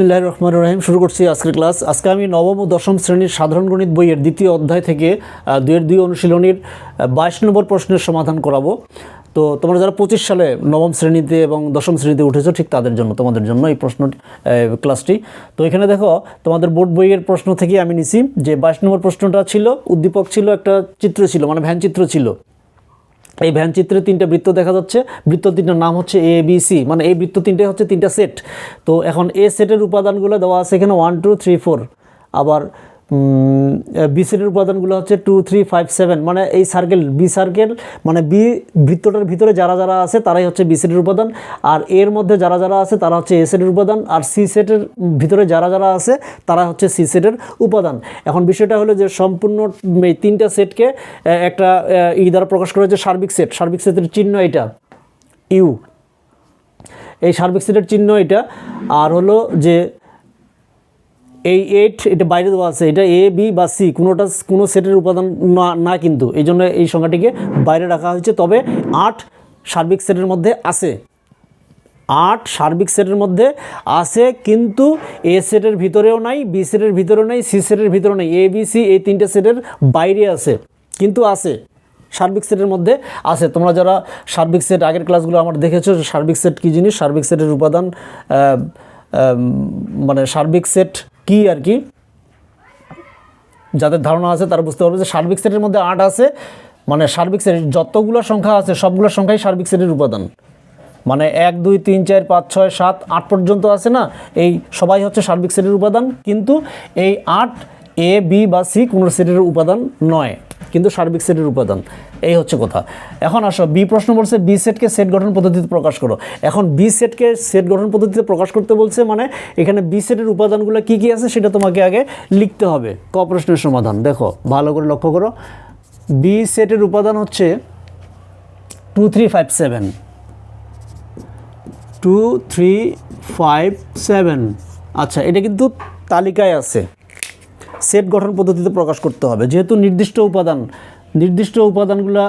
বিসমিল্লাহ রহমান রহিম। শুরু করছি আজকের ক্লাস। আজকে আমি নবম ও দশম শ্রেণির সাধারণ গণিত বইয়ের দ্বিতীয় অধ্যায় থেকে আহ, দুইয়ের দুই অনুশীলনীর বাইশ নম্বর প্রশ্নের সমাধান করাবো। তো তোমরা যারা পঁচিশ সালে নবম শ্রেণীতে এবং দশম শ্রেণীতে উঠেছো ঠিক তাদের জন্য তোমাদের জন্য এই প্রশ্ন ক্লাসটি। তো এখানে দেখো তোমাদের বোর্ড বইয়ের প্রশ্ন থেকে আমি নিছি যে বাইশ নম্বর প্রশ্নটা ছিল উদ্দীপক ছিল একটা চিত্র ছিল মানে ভ্যান চিত্র ছিল। এই ভ্যান চিত্রে তিনটা বৃত্ত দেখা যাচ্ছে। বৃত্ত তিনটার নাম হচ্ছে এ বি সি মানে এই বৃত্ত তিনটে হচ্ছে তিনটা সেট তো এখন এ সেটের উপাদানগুলো দেওয়া আছে এখানে ওয়ান টু থ্রি ফোর আবার বি সেটের উপাদানগুলো হচ্ছে টু থ্রি ফাইভ সেভেন মানে এই সার্কেল বি সার্কেল মানে বি বৃত্তটার ভিতরে যারা যারা আছে, তারাই হচ্ছে বি সেটের উপাদান। আর এর মধ্যে যারা যারা আছে, তারা হচ্ছে এ উপাদান। আর সি সেটের ভিতরে যারা যারা আছে, তারা হচ্ছে সি সেটের উপাদান। এখন বিষয়টা হলো যে সম্পূর্ণ এই তিনটা সেটকে একটা ই দ্বারা প্রকাশ করা হচ্ছে সার্বিক সেট সার্বিক সেটের চিহ্ন এটা ইউ এই সার্বিক সেটের চিহ্ন এটা। আর হলো যে এই এইট এটা বাইরে দেওয়া আছে, এটা এ বি বা সি কোনোটা, কোনো সেটের উপাদান না না কিন্তু। এই জন্য এই সংখ্যাটিকে বাইরে রাখা হয়েছে। তবে আট সার্বিক সেটের মধ্যে আছে। আট সার্বিক সেটের মধ্যে আছে, কিন্তু এ সেটের ভিতরেও নাই বি সেটের ভিতরেও নেই সি সেটের ভিতরেও নেই। এ বি সি এই তিনটে সেটের বাইরে আছে, কিন্তু আছে। সার্বিক সেটের মধ্যে আছে। তোমরা যারা সার্বিক সেট আগের ক্লাসগুলো আমার দেখেছ সার্বিক সেট কী জিনিস? সার্বিক সেটের উপাদান মানে সার্বিক সেট কি আর কি? যাদের ধারণা আছে তারা বুঝতে পারবে যে সার্বিক সেটের মধ্যে আট আছে। মানে সার্বিক সেট, যতগুলো সংখ্যা আছে সবগুলো সংখ্যাই সার্বিক সেটের উপাদান। মানে এক, দুই, তিন, চার, পাঁচ, ছয়, সাত, আট পর্যন্ত আছে না? এই সবাই হচ্ছে সার্বিক সেটের উপাদান। কিন্তু এই আট, এ, বি বা সি কোনো সেটের উপাদান নয়। কিন্তু সার্বিক সেটের উপাদান। এই হচ্ছে কথা। এখন আসো, বি প্রশ্ন বলছে, বি সেটকে সেট গঠন পদ্ধতিতে প্রকাশ করো। এখন বি সেটকে সেট গঠন পদ্ধতিতে প্রকাশ করতে বলছে মানে এখানে বি সেটের উপাদানগুলো কী কী আছে সেটা তোমাকে আগে লিখতে হবে। ক প্রশ্নের সমাধান, দেখো, ভালো করে লক্ষ্য করো। বি সেটের উপাদান হচ্ছে two three five seven two three five seven আচ্ছা এটা কিন্তু তালিকায় আছে। সেট গঠন পদ্ধতিতে প্রকাশ করতে হবে, যেহেতু নির্দিষ্ট উপাদান। নির্দিষ্ট উপাদানগুলো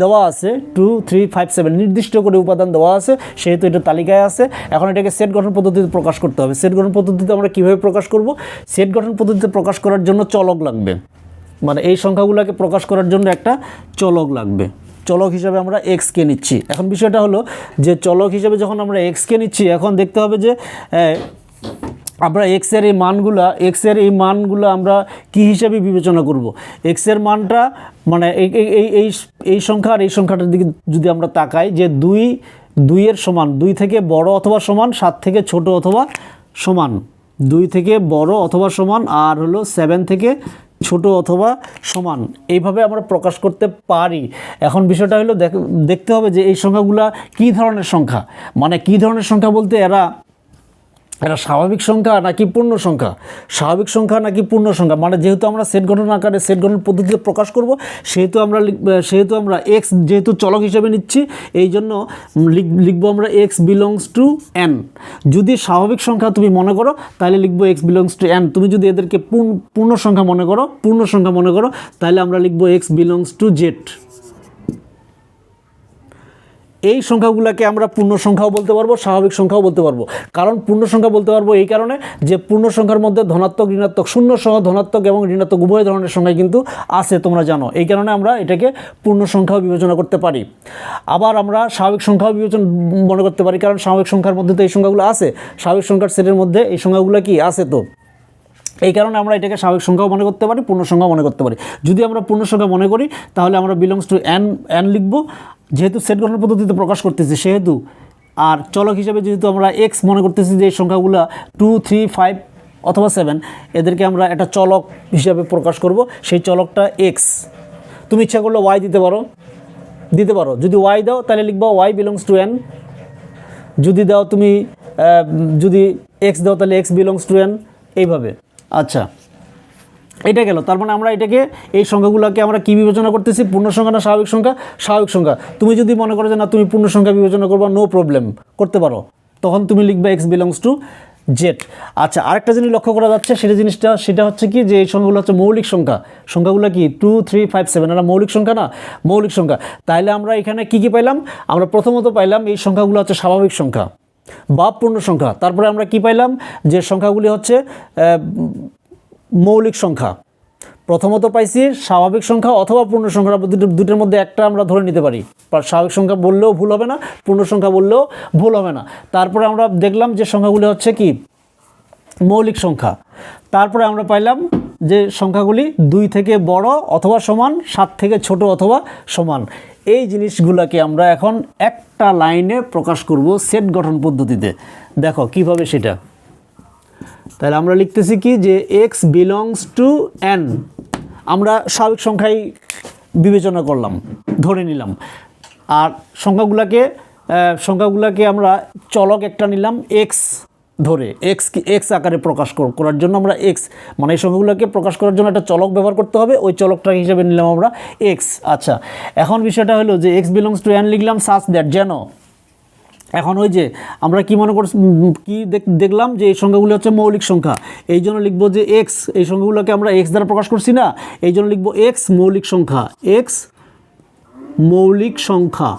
দেওয়া আছে টু থ্রি ফাইভ সেভেন নির্দিষ্ট করে উপাদান দেওয়া আছে, সেহেতু এটা তালিকায় আছে। এখন এটাকে সেট গঠন পদ্ধতিতে প্রকাশ করতে হবে। সেট গঠন পদ্ধতিতে আমরা কীভাবে প্রকাশ করব? সেট গঠন পদ্ধতিতে প্রকাশ করার জন্য চলক লাগবে। মানে এই সংখ্যাগুলোকে প্রকাশ করার জন্য একটা চলক লাগবে। চলক হিসাবে আমরা এক্সকে নিচ্ছি। এখন বিষয়টা হলো যে চলক হিসাবে যখন আমরা এক্সকে নিচ্ছি, এখন দেখতে হবে যে আমরা এক্সের এই মানগুলা এক্সের এই মানগুলো আমরা কি হিসাবে বিবেচনা করব? এক্সের মানটা মানে এই, এই- এই সংখ্যা আর এই সংখ্যাটার দিকে যদি আমরা তাকাই যে দুই দুইয়ের সমান, দুই থেকে বড় অথবা সমান, সাত থেকে ছোট অথবা সমান। দুই থেকে বড় অথবা সমান আর হলো সেভেন থেকে ছোট অথবা সমান। এইভাবে আমরা প্রকাশ করতে পারি। এখন বিষয়টা হলো দেখ- দেখতে হবে যে এই সংখ্যাগুলা কী ধরনের সংখ্যা? মানে কী ধরনের সংখ্যা বলতে এরা এটা স্বাভাবিক সংখ্যা নাকি পূর্ণ সংখ্যা? স্বাভাবিক সংখ্যা নাকি পূর্ণ সংখ্যা? মানে যেহেতু আমরা সেট গঠন আকারে সেট গঠন পদ্ধতিতে প্রকাশ করব, সেহেতু আমরা সেহেতু আমরা এক্স যেহেতু চলক হিসেবে নিচ্ছি, এই জন্য লিখ- লিখব আমরা এক্স বিলংস টু এন যদি স্বাভাবিক সংখ্যা তুমি মনে করো, তাহলে লিখব এক্স বিলংস টু এন তুমি যদি এদেরকে পূর্ণ সংখ্যা মনে করো, পূর্ণ সংখ্যা মনে করো, তাহলে আমরা লিখব এক্স বিলংস টু জেড এই সংখ্যাগুলোকে আমরা পূর্ণ সংখ্যাও বলতে পারব, স্বাভাবিক সংখ্যাও বলতে পারব। কারণ পূর্ণ সংখ্যা বলতে পারব এই কারণে যে পূর্ণ সংখ্যার মধ্যে ধনাত্মক, ঋণাত্মক, শূন্য সহ ধনাত্মক এবং ঋণাত্মক উভয় ধরনের সংখ্যা কিন্তু আছে, তোমরা জানো। এই কারণে আমরা এটাকে পূর্ণ সংখ্যাও বিবেচনা করতে পারি। আবার আমরা স্বাভাবিক সংখ্যাও বিবেচনা মনে করতে পারি, কারণ স্বাভাবিক সংখ্যার মধ্যে তো এই সংখ্যাগুলো আছে। স্বাভাবিক সংখ্যার সেটের মধ্যে এই সংখ্যাগুলো কি আছে তো? এই কারণে আমরা এটাকে স্বাভাবিক সংখ্যাও মনে করতে পারি, পূর্ণ সংখ্যাও মনে করতে পারি। যদি আমরা পূর্ণ সংখ্যা মনে করি, তাহলে আমরা বিলংস টু এন এন লিখব। যেহেতু সেট গঠন পদ্ধতিতে প্রকাশ করতেছি, সেহেতু আর চলক হিসেবে যেহেতু আমরা এক্স মনে করতেছি যে এই সংখ্যাগুলো টু থ্রি ফাইভ অথবা সেভেন এদেরকে আমরা একটা চলক হিসাবে প্রকাশ করব। সেই চলকটা এক্স তুমি ইচ্ছা করলে ওয়াই দিতে পারো। দিতে পারো। যদি ওয়াই দাও, তাহলে লিখবা ওয়াই বিলংস টু এন যদি দাও, তুমি যদি এক্স দাও, তাহলে এক্স বিলংস টু এন এইভাবে। আচ্ছা। এটা গেল। তার মানে আমরা এটাকে, এই সংখ্যাগুলোকে আমরা কী বিবেচনা করতেছি? পূর্ণ সংখ্যা না স্বাভাবিক সংখ্যা? স্বাভাবিক সংখ্যা। তুমি যদি মনে করো যে না, তুমি পূর্ণ সংখ্যা বিবেচনা করবা নো প্রবলেম করতে পারো। তখন তুমি লিখবে এক্স বিলংস টু জেড আচ্ছা আরেকটা জিনিস লক্ষ্য করা যাচ্ছে, সেটা জিনিসটা, সেটা হচ্ছে কি যে এই সংখ্যাগুলো হচ্ছে মৌলিক সংখ্যা। সংখ্যাগুলো কি? টু থ্রি ফাইভ সেভেন এরা মৌলিক সংখ্যা না? মৌলিক সংখ্যা। তাইলে আমরা এখানে কি কি পাইলাম? আমরা প্রথমত পাইলাম এই সংখ্যাগুলো হচ্ছে স্বাভাবিক সংখ্যা। বা পূর্ণ সংখ্যা। তারপরে আমরা কি পাইলাম? যে সংখ্যাগুলি হচ্ছে মৌলিক সংখ্যা। প্রথমত পাইছি স্বাভাবিক সংখ্যা অথবা পূর্ণ সংখ্যা দুটো- দুটোর মধ্যে একটা আমরা ধরে নিতে পারি। স্বাভাবিক সংখ্যা বললেও ভুল হবে না, পূর্ণ সংখ্যা বললেও ভুল হবে না। তারপরে আমরা দেখলাম যে সংখ্যাগুলি হচ্ছে কি? মৌলিক সংখ্যা। তারপরে আমরা পাইলাম যে সংখ্যাগুলি দুই থেকে বড় অথবা সমান, সাত থেকে ছোট অথবা সমান। এই জিনিসগুলোকে আমরা এখন একটা লাইনে প্রকাশ করব সেট গঠন পদ্ধতিতে। দেখো, কীভাবে সেটা? তাহলে আমরা লিখতেছি কি যে এক্স বিলংস টু এন আমরা স্বাভাবিক সংখ্যাই বিবেচনা করলাম, ধরে নিলাম। আর সংখ্যাগুলোকে সংখ্যাগুলোকে আমরা চলক একটা নিলাম এক্স ধরে এক্স কি এক্স আকারে প্রকাশ কর- করার জন্য আমরা এক্স মানে এই সংখ্যাগুলোকে প্রকাশ করার জন্য একটা চলক ব্যবহার করতে হবে, ওই চলকটা হিসেবে নিলাম আমরা এক্স আচ্ছা এখন বিষয়টা হলো যে এক্স বিলংস টু এন লিখলাম সাস দ্যাট যেন এখন ওই যে আমরা কি মনে করছি কি দেখলাম যে এই সংখ্যাগুলো হচ্ছে মৌলিক সংখ্যা, এই জন্য লিখব যে এক্স এই সংখ্যাগুলোকে আমরা এক্স দ্বারা প্রকাশ করছি না, এই জন্য লিখব এক্স মৌলিক সংখ্যা এক্স মৌলিক সংখ্যা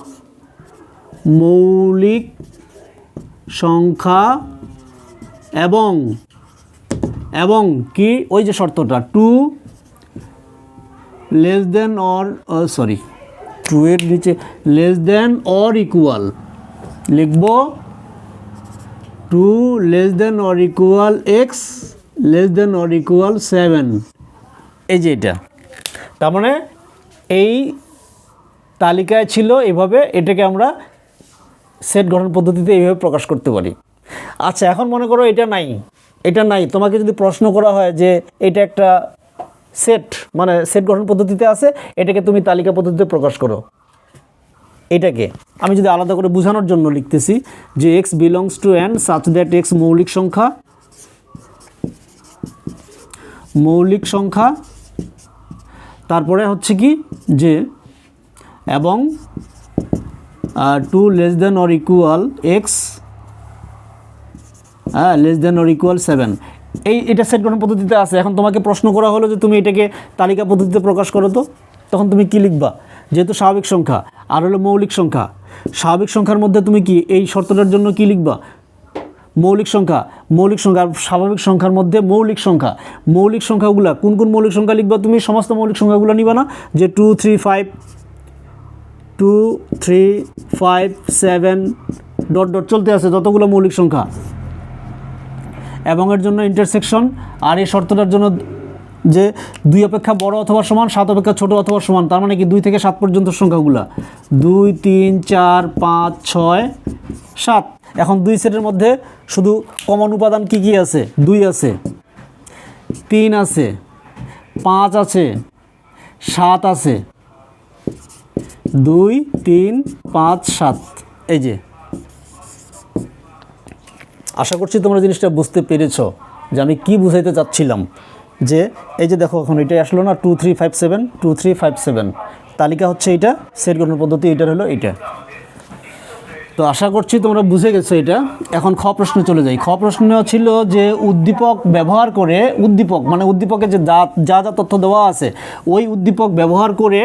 মৌলিক সংখ্যা এবং এবং কি? ওই যে শর্তটা, two less than or sorry two এর নিচে লেস দেন অর ইকুয়াল লিখব two less than or equal X less than or equal seven এই যে এটা, তার মানে এই তালিকায় ছিল এভাবে এটাকে আমরা সেট গঠন পদ্ধতিতে এইভাবে প্রকাশ করতে পারি। আচ্ছা এখন মনে করো এটা নাই। এটা নাই। তোমাকে যদি প্রশ্ন করা হয় যে এটা একটা সেট মানে সেট গঠন পদ্ধতিতে আছে, এটাকে তুমি তালিকা পদ্ধতিতে প্রকাশ করো। এটাকে। আমি যদি আলাদা করে বোঝানোর জন্য লিখতেছি যে X belongs to an such that X মৌলিক সংখ্যা মৌলিক সংখ্যা, তারপরে হচ্ছে কি যে এবং two less than or equal X হ্যাঁ less than or equal seven এই, এটা সেট গঠন পদ্ধতিতে আছে। এখন তোমাকে প্রশ্ন করা হলো যে তুমি এটাকে তালিকা পদ্ধতিতে প্রকাশ করো তো। তখন তুমি কি লিখবা? যেহেতু স্বাভাবিক সংখ্যা, আর হলো মৌলিক সংখ্যা। স্বাভাবিক সংখ্যার মধ্যে তুমি কি এই শর্তটার জন্য কি লিখবা? মৌলিক সংখ্যা মৌলিক সংখ্যা, আর স্বাভাবিক সংখ্যার মধ্যে মৌলিক সংখ্যা। মৌলিক সংখ্যাগুলা, কোন কোন মৌলিক সংখ্যা লিখবা তুমি? সমস্ত মৌলিক সংখ্যাগুলো নিবা না। যে two three five two three five seven dot dot চলতে আছে, যতগুলো মৌলিক সংখ্যা। এবং এর জন্য ইন্টারসেকশন আর এই শর্তটার জন্য যে দুই অপেক্ষা বড় অথবা সমান, সাত অপেক্ষা ছোট অথবা সমান, তার মানে কি দুই থেকে সাত পর্যন্ত সংখ্যাগুলা? দুই, তিন, চার, পাঁচ, ছয়, সাত। এখন দুই সেটের মধ্যে শুধু কমন উপাদান কি কি আছে? দুই আছে, তিন আছে, পাঁচ আছে, সাত আছে। দুই, তিন, পাঁচ, সাত। এই যে আশা করছি তোমরা জিনিসটা বুঝতে পেরেছ যে আমি কি বুঝাইতে চাচ্ছিলাম। যে এই যে দেখো এখন এটাই আসলো না two three five seven two three five seven তালিকা হচ্ছে এটা সেট গঠন পদ্ধতি এটার হলো এইটা। তো আশা করছি তোমরা বুঝে গেছো এটা। এখন খ প্রশ্নে চলে যাই। খ প্রশ্ন ছিল যে উদ্দীপক ব্যবহার করে উদ্দীপক মানে উদ্দীপকে যে যা যা যা তথ্য দেওয়া আছে, ওই উদ্দীপক ব্যবহার করে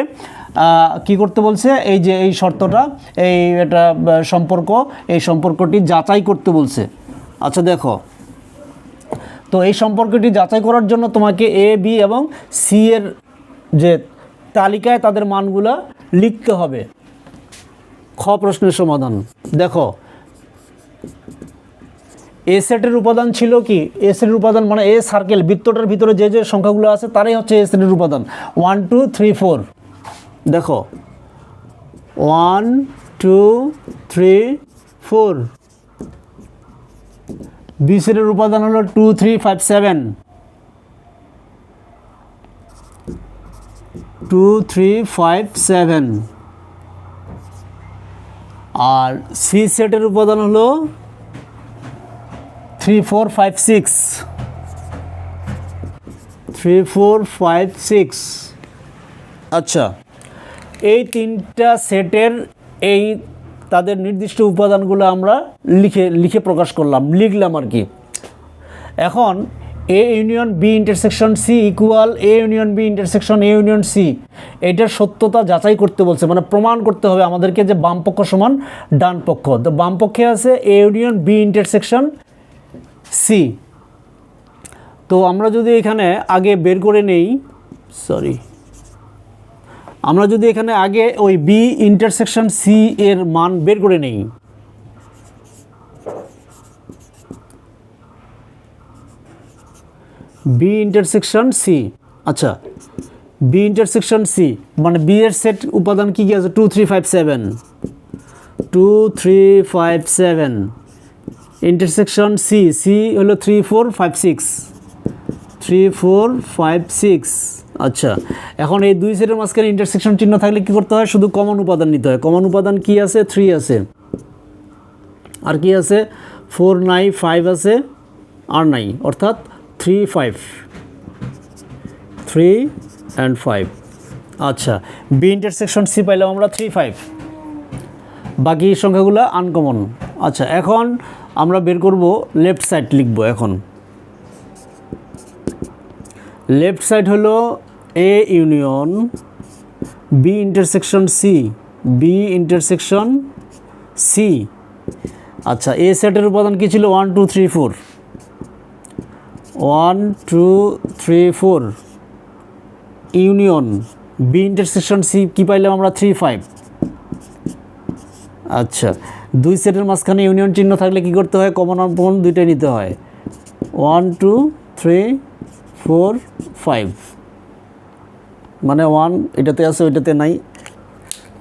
কি করতে বলছে? এই যে এই শর্তটা, এই এটা সম্পর্ক, এই সম্পর্কটি যাচাই করতে বলছে। আচ্ছা দেখো। তো এই সম্পর্কটি যাচাই করার জন্য তোমাকে এ বি এবং সি এর যে তালিকায় তাদের মানগুলা লিখতে হবে। খ প্রশ্নের সমাধান। দেখো এ সেটের উপাদান ছিল কি? এ সেটের উপাদান মানে এ সার্কেল বৃত্তটার ভিতরে যে যে সংখ্যাগুলো আছে, তারাই হচ্ছে এ সেটের উপাদান। ওয়ান টু থ্রি ফোর দেখো one two three four B সেটের উপাদান হলো two three five seven two three five seven আর সি সেটের উপাদান হলো three four five six three four five six আচ্ছা এই তিনটা সেটের এই তাদের নির্দিষ্ট উপাদানগুলো আমরা লিখে লিখে প্রকাশ করলাম, লিখলাম আর কি। এখন A union B intersection C equal A union B intersection A union C এটার সত্যতা যাচাই করতে বলছে মানে প্রমাণ করতে হবে আমাদেরকে যে বাম পক্ষ সমান ডান পক্ষ। তো বাম পক্ষে আছে A union B intersection C তো আমরা যদি এখানে আগে বের করে নেই সরি আমরা যদি এখানে আগে ওই বি ইন্টারসেকশন সি এর মান বের করে নেই। বি ইন্টারসেকশন সি আচ্ছা। বি ইন্টারসেকশন সি মানে বি এর সেট উপাদান কী কী আছে? Two three five seven two three five seven intersection C C হলো three four five six three four five six আচ্ছা এখন এই দুই সেটের মাঝখানে ইন্টারসেকশন চিহ্ন থাকলে কী করতে হয়? শুধু কমন উপাদান নিতে হয়। কমন উপাদান কি আছে? থ্রি আছে। আর কি আছে? ফোর নাই ফাইভ আছে। আর নাই। অর্থাৎ three five three and five আচ্ছা বি ইন্টারসেকশন সি পাইলাম আমরা থ্রি ফাইভ বাকি সংখ্যাগুলো আনকমন আচ্ছা এখন আমরা বের করব লেফট সাইড লিখব এখন। লেফট সাইড হলো A union B intersection C B intersection C আচ্ছা এ সেটের উপাদান কী ছিল? One two three four one two three four union B intersection C কী পাইলাম আমরা? থ্রি ফাইভ আচ্ছা দুই সেটের মাঝখানে ইউনিয়ন চিহ্ন থাকলে কি করতে হয়? কমন অপন দুইটাই নিতে হয়। One two three four, five. মানে ওয়ান, এটাতে আছে, ওইটাতে নাই।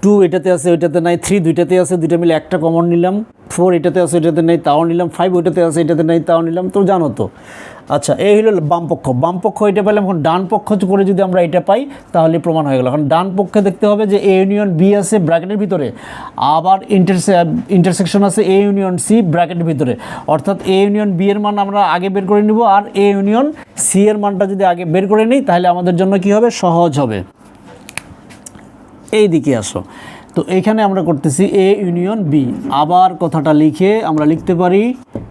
টু, এটাতে আছে, ওইটাতে নাই। থ্রি, দুইটাতে আছে, দুইটা মিলে একটা কমন নিলাম। ফোর, এটাতে আছে এটাতে নেই, তাও নিলাম। ফাইভ, ওইটাতে আছে, এটাতে নেই, তাও নিলাম। তো জানো তো আচ্ছা এই হলো বাম পক্ষ। বাম এটা পেলাম, এখন ডান পক্ষ করে যদি আমরা এটা পাই, তাহলে প্রমাণ হয়ে গেল। এখন ডান পক্ষে দেখতে হবে যে এ ইউনিয়ন বি আছে ব্র্যাকেটের ভিতরে, আবার ইন্টারসে ইন্টারসেকশন আছে এ ইউনিয়ন সি ব্র্যাকেটের ভিতরে। অর্থাৎ এ ইউনিয়ন বি এর মান আমরা আগে বের করে নিব, আর এ ইউনিয়ন সি এর মানটা যদি আগে বের করে নিই, তাহলে আমাদের জন্য কি হবে? সহজ হবে। এই দিকে আসো। তো এখানে আমরা করতেছি এ ইউনিয়ন বি। আবার কথাটা লিখে আমরা লিখতে পারি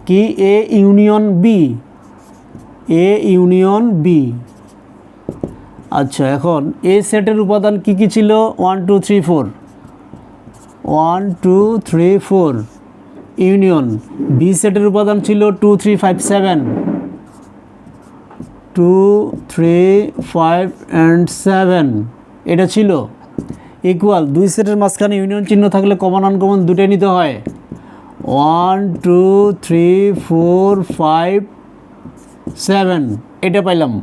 কি? A union B. A union B আচ্ছা এখন এ সেটের উপাদান কি কি ছিল? One two three four one two three four union B সেটের উপাদান ছিল two three five seven two three five and seven এটা ছিল ইকুয়াল দুই সেটের মাঝখানে ইউনিয়ন চিহ্ন থাকলে কমন আনকমন দুটোই নিতে হয়। One two three four five seven, এটা পাইলাম।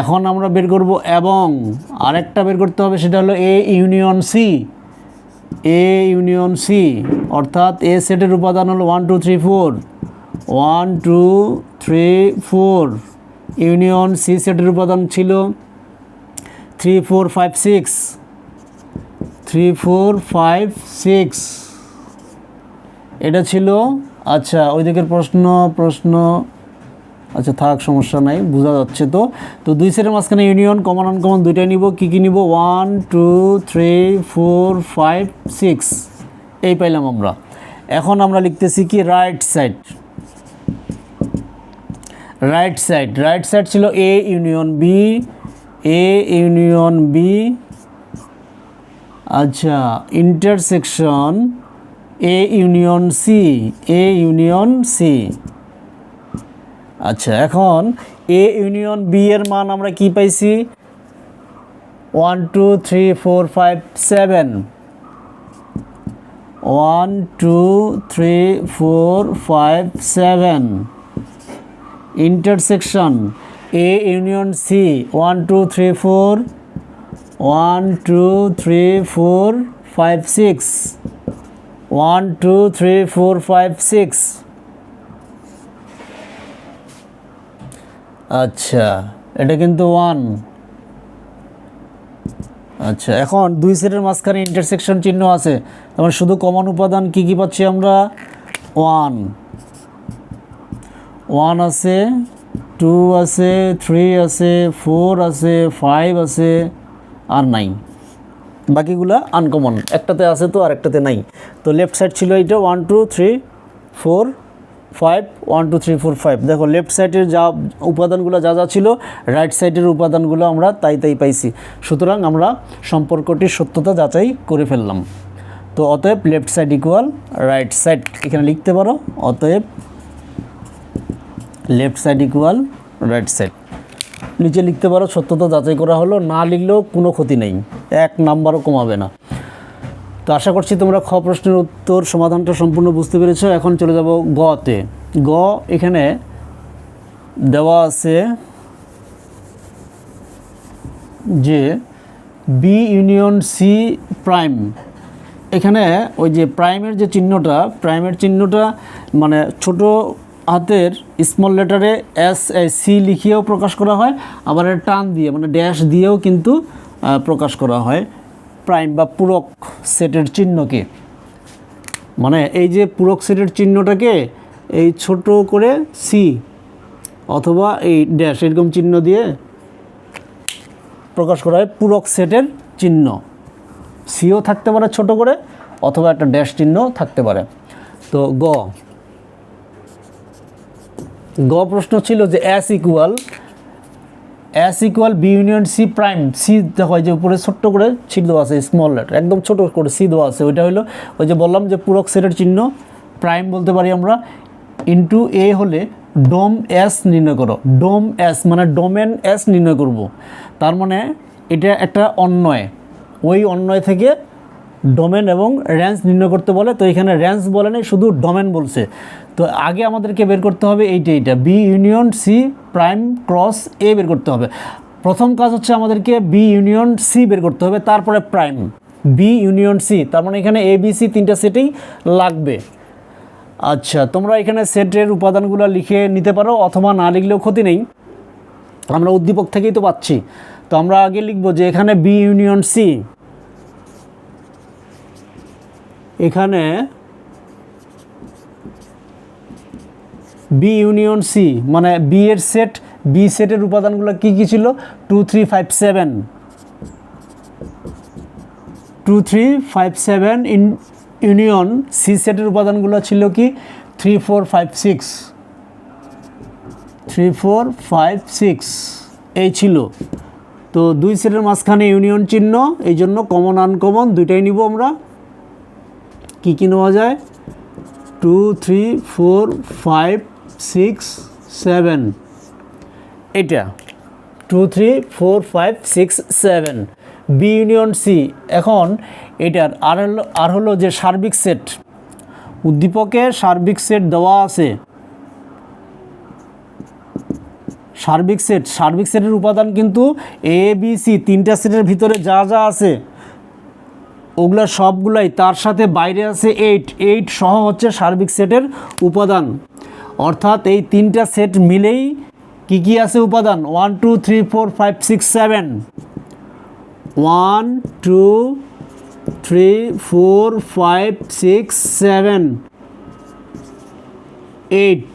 এখন আমরা বের করব এবং আরেকটা বের করতে হবে, সেটা হলো A union C A union C অর্থাৎ এ সেটের উপাদান হলো one two three four one two three four union C সেটের উপাদান ছিল three four five six three four five six এটা ছিল আচ্ছা ওই দিকের প্রশ্ন প্রশ্ন আচ্ছা থাক, সমস্যা নাই, বোঝা যাচ্ছে তো। তো দুই সেটের মাঝখানে ইউনিয়ন কমন আনকমন দুইটাই নিব। কী কী নিব? One two three four five six এই পাইলাম আমরা। এখন আমরা লিখতেছি কি? Right side right side right side ছিল A union B A union B আচ্ছা intersection A union C A union C আচ্ছা এখন এ ইউনিয়ন বি এর মান আমরা কি পাইছি? One two three four five seven one two three four five seven intersection A union C one two three four one two three four five six one two three four five six আচ্ছা এটা কিন্তু one আচ্ছা এখন দুই সেটের মাঝখানে intersection চিহ্ন আছে। তারপর শুধু কমন উপাদান কি কি পাচ্ছি আমরা? ওয়ান ওয়ান আছে টু আছে থ্রি আছে ফোর আছে ফাইভ আছে, আর নাই বাকিগুলা আনকমন একটাতে আছে তো আর একটাতে নাই। তো লেফট সাইড ছিল এটা one two three four five one two three four five দেখো লেফট সাইডের যা উপাদানগুলো যা যা ছিল রাইট সাইডের উপাদানগুলো আমরা তাই তাই পাইছি। সুতরাং আমরা সম্পর্কটির সত্যতা যাচাই করে ফেললাম। তো অতএব left side equal right side এখানে লিখতে পারো, অতএব left side equal right side নিচে লিখতে পারো, সত্যতা যাচাই করা হলো, না লিখলেও কোনো ক্ষতি নেই। এক নাম্বারও কমাবে না। তো আশা করছি তোমরা খ প্রশ্নের উত্তর সমাধানটা সম্পূর্ণ বুঝতে পেরেছ। এখন চলে যাব গতে। গ এখানে দেওয়া আছে যে বি ইউনিয়ন সি প্রাইম এখানে ওই যে প্রাইমের যে চিহ্নটা প্রাইমের চিহ্নটা মানে ছোট হাতের স্মল লেটারে এস সি লিখিয়েও প্রকাশ করা হয়, আবার টান দিয়ে মানে ড্যাশ দিয়েও কিন্তু প্রকাশ করা হয়। প্রাইম বা পূরক সেটের চিহ্নকে। মানে এই যে পূরক সেটের চিহ্নটাকে এই ছোট করে সি অথবা এই ড্যাশ এরকম চিহ্ন দিয়ে প্রকাশ করা হয় পূরক সেটের চিহ্ন। সিও থাকতে পারে ছোট করে অথবা একটা ড্যাশ চিহ্ন থাকতে পারে। তো গ। গ প্রশ্ন ছিল যে S equal S equal B union C prime C দেখো যে উপরে ছোট্ট করে ছিল দেওয়া আছে স্মল লেটার একদম ছোট করে সি দেওয়া আছে। ওইটা হলো ওই যে বললাম যে পূরক সেটের চিহ্ন প্রাইম বলতে পারি আমরা ইন্টু এ হলে ডোম এস নির্ণয় করো ডোম এস মানে ডোমেন এস নির্ণয় করব। তার মানে এটা একটা অন্যয় ওই অন্যয় থেকে ডোমেন এবং র্যাঞ্জ নির্ণয় করতে বলে, তো এখানে র্যাঞ্জ বলে নাই, শুধু ডোমেন বলছে। তো আগে আমাদেরকে বের করতে হবে এইটা এইটা। B union C prime cross A বের করতে হবে। প্রথম কাজ হচ্ছে আমাদেরকে বি ইউনিয়ন সি বের করতে হবে, তারপরে প্রাইম বি ইউনিয়ন সি তার মানে এখানে এ বি সি তিনটা সেটেই লাগবে। আচ্ছা তোমরা এখানে সেটের উপাদানগুলো লিখে নিতে পারো, অথবা না লিখলেও ক্ষতি নেই। আমরা উদ্দীপক থেকেই তো পাচ্ছি। তো আমরা আগে লিখব যে এখানে বি ইউনিয়ন সি এখানে বি ইউনিয়ন সি মানে বি এর সেট বি সেটের উপাদানগুলো কি কি ছিল? Two three five seven two three five seven in union C সেটের উপাদানগুলো ছিল কি? Three four five six three four five six এই ছিল। তো দুই সেটের মাঝখানে ইউনিয়ন চিহ্ন, এই জন্য কমন আনকমন দুইটাই নিব আমরা। কী কী নেওয়া যায়? Two three four five six seven এটা two three four five six seven B union C এখন এটার আর হলো আর হলো যে সার্বিক সেট উদ্দীপকে সার্বিক সেট দেওয়া আছে। সার্বিক সেট সার্বিক সেটের উপাদান কিন্তু এ বি সি তিনটা সেটের ভিতরে যা যা আছে, ওগুলা সবগুলাই তার সাথে বাইরে আছে এইট এইট সহ হচ্ছে সার্বিক সেটের উপাদান। অর্থাৎ এই তিনটা সেট মিলেই কি কি আছে উপাদান? One two three four five six seven one two three four five six seven eight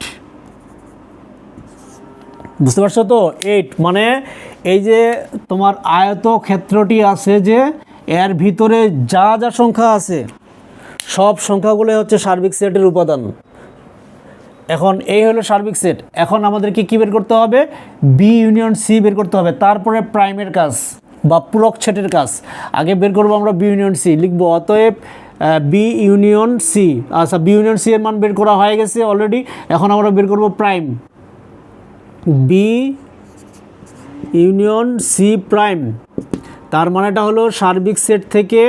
বুঝতে পারছ তো? এইট মানে এই যে তোমার আয়ত ক্ষেত্রটি আছে যে এর ভিতরে যা যা সংখ্যা আছে, সব সংখ্যাগুলো হচ্ছে সার্বিক সেটের উপাদান। এখন এই হলো সার্বিক সেট। এখন আমাদেরকে কী বের করতে হবে? বি ইউনিয়ন সি বের করতে হবে। তারপরে প্রাইমের কাজ বা পুরক সেটের কাজ। আগে বের করব আমরা বি ইউনিয়ন সি লিখব, অতএব বি ইউনিয়ন সি আচ্ছা বি ইউনিয়ন সি এর মান বের করা হয়ে গেছে অলরেডি এখন আমরা বের করব prime. B union C prime. তার মানেটা হলো সার্বিক সেট থেকে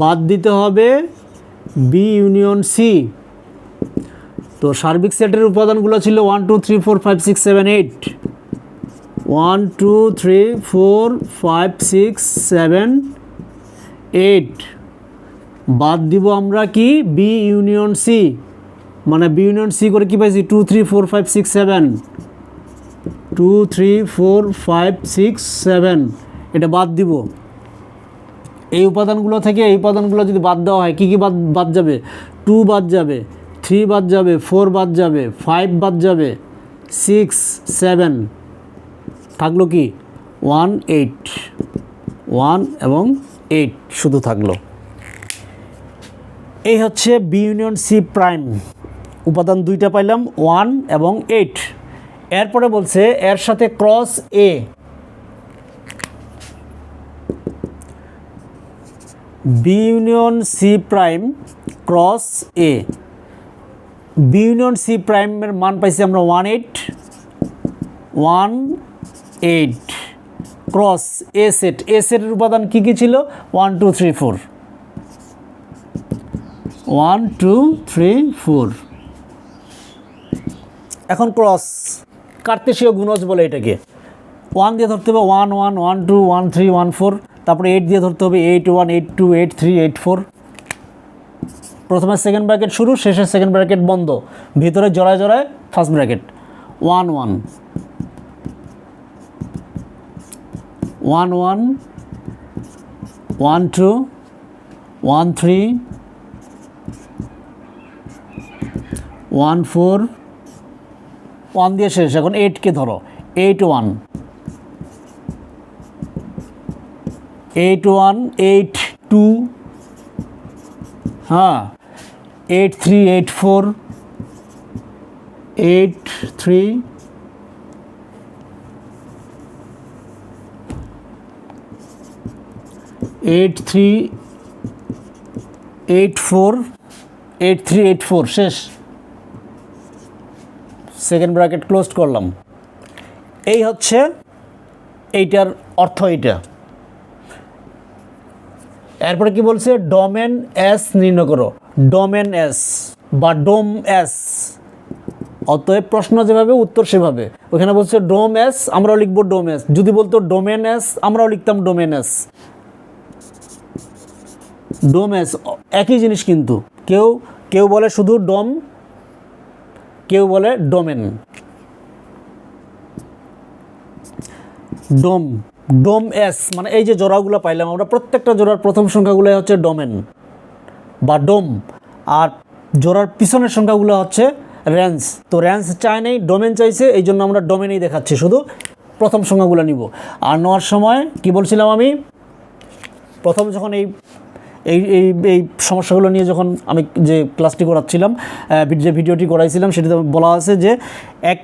বাদ দিতে হবে বি ইউনিয়ন সি তো সার্বিক সেটের উপাদানগুলো ছিল one two three four five six seven eight one two three four five six seven eight বাদ দিব আমরা কি? বি ইউনিয়ন সি মানে বি ইউনিয়ন সি করে কি পাইছি? Two three four five six seven two three four five six seven এটা বাদ দিব। এই উপাদানগুলো থেকে এই উপাদানগুলো যদি বাদ দেওয়া হয়, কী কী বাদ বাদ যাবে? টু বাদ যাবে। থ্রি বাদ যাবে ফোর বাদ যাবে ফাইভ বাদ যাবে সিক্স সেভেন থাকল কি? ওয়ান এইট ওয়ান এবং এইট শুধু থাকল। এই হচ্ছে বি ইউনিয়ন সি প্রাইম উপাদান দুইটা পাইলাম ওয়ান এবং এইট এরপরে বলছে, এর সাথে cross A B union C prime cross A B union C প্রাইমের মান পাইছি আমরা one eight one eight cross A set, A সেটের উপাদান কী কী ছিল? One, two, three, four. One, two, three, four. এখন ক্রস, কার্তেশীয় গুণজ বলে এটাকে। ওয়ান দিয়ে ধরতে হবে one one one, two, one, three, one, four. তারপরে এইট দিয়ে ধরতে হবে eight, one, eight, two, eight, three, eight, four. প্রথমে সেকেন্ড ব্র্যাকেট শুরু, শেষে সেকেন্ড ব্র্যাকেট বন্ধ। ভিতরে জড়ায় জড়ায় first bracket one one one one one two one three one four one দিয়ে শেষ। এখন এইটকে ধরো। Eight one eight one eight two হ্যাঁ eight three eight four eight three eight three eight four eight three eight four শেষ। Second bracket close করলাম। এই হচ্ছে এইটার অর্থ এইটা। এরপরে কি বলছে? ডোমেন এস নির্ণয় করো। ডোমেন এস বা ডোম এস। অতএব প্রশ্ন যেভাবে, উত্তর সেভাবে। ওখানে বলছে ডোম এস, আমরাও লিখব ডোম এস। যদি বলতো ডোমেন এস, আমরাও লিখতাম ডোমেন এস। ডোম এস, একই জিনিস কিন্তু। কেউ কেউ বলে শুধু ডোম, কেউ বলে ডোমেন। ডোম। ডোম এস মানে এই যে জোড়াগুলো পাইলাম আমরা, প্রত্যেকটা জোড়ার প্রথম সংখ্যাগুলো হচ্ছে ডোমেন বা ডোম। আর জোড়ার পিছনের সংখ্যাগুলো হচ্ছে রেঞ্জ। তো রেঞ্জ চাই নেই ডোমেন চাইছে, এই জন্য আমরা ডোমেনেই দেখাচ্ছি, শুধু প্রথম সংখ্যাগুলো নিব। আর নেওয়ার সময় কি বলছিলাম আমি? প্রথম যখন এই এই এই এই সমস্যাগুলো নিয়ে যখন আমি যে ক্লাসটি করাচ্ছিলাম যে ভিডিওটি করাইছিলাম, সেটিতে বলা আছে যে এক,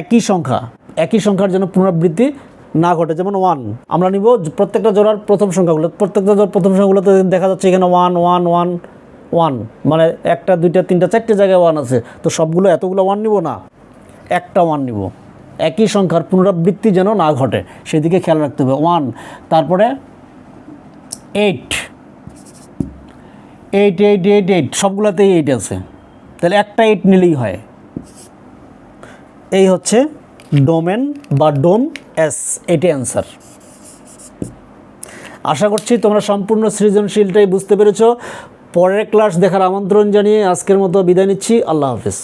একই সংখ্যা, একই সংখ্যার জন্য পুনরাবৃত্তি না ঘটে, যেমন ওয়ান আমরা নিব প্রত্যেকটা জোড়ার প্রথম সংখ্যাগুলো। প্রত্যেকটা জোড়ার প্রথম সংখ্যাগুলোতে দেখা যাচ্ছে এখানে ওয়ান ওয়ান ওয়ান ওয়ান মানে একটা, দুইটা, তিনটা, চারটে জায়গায় ওয়ান আছে। তো সবগুলো এতগুলো ওয়ান নিব না? একটা ওয়ান নিব। একই সংখ্যার পুনরাবৃত্তি যেন না ঘটে। সেদিকে খেয়াল রাখতে হবে। ওয়ান তারপরে eight eight eight eight eight সবগুলোতেই এইট আছে। তাহলে একটা এইট নিলেই হয়। এই হচ্ছে ডোমেন বা ডোম এস, এটি অ্যান্সার আশা করছি তোমরা সম্পূর্ণ সৃজনশীলটাই বুঝতে পেরেছ। পরের ক্লাস দেখার আমন্ত্রণ জানিয়ে আজকের মতো বিদায় নিচ্ছি। আল্লাহ হাফিজ।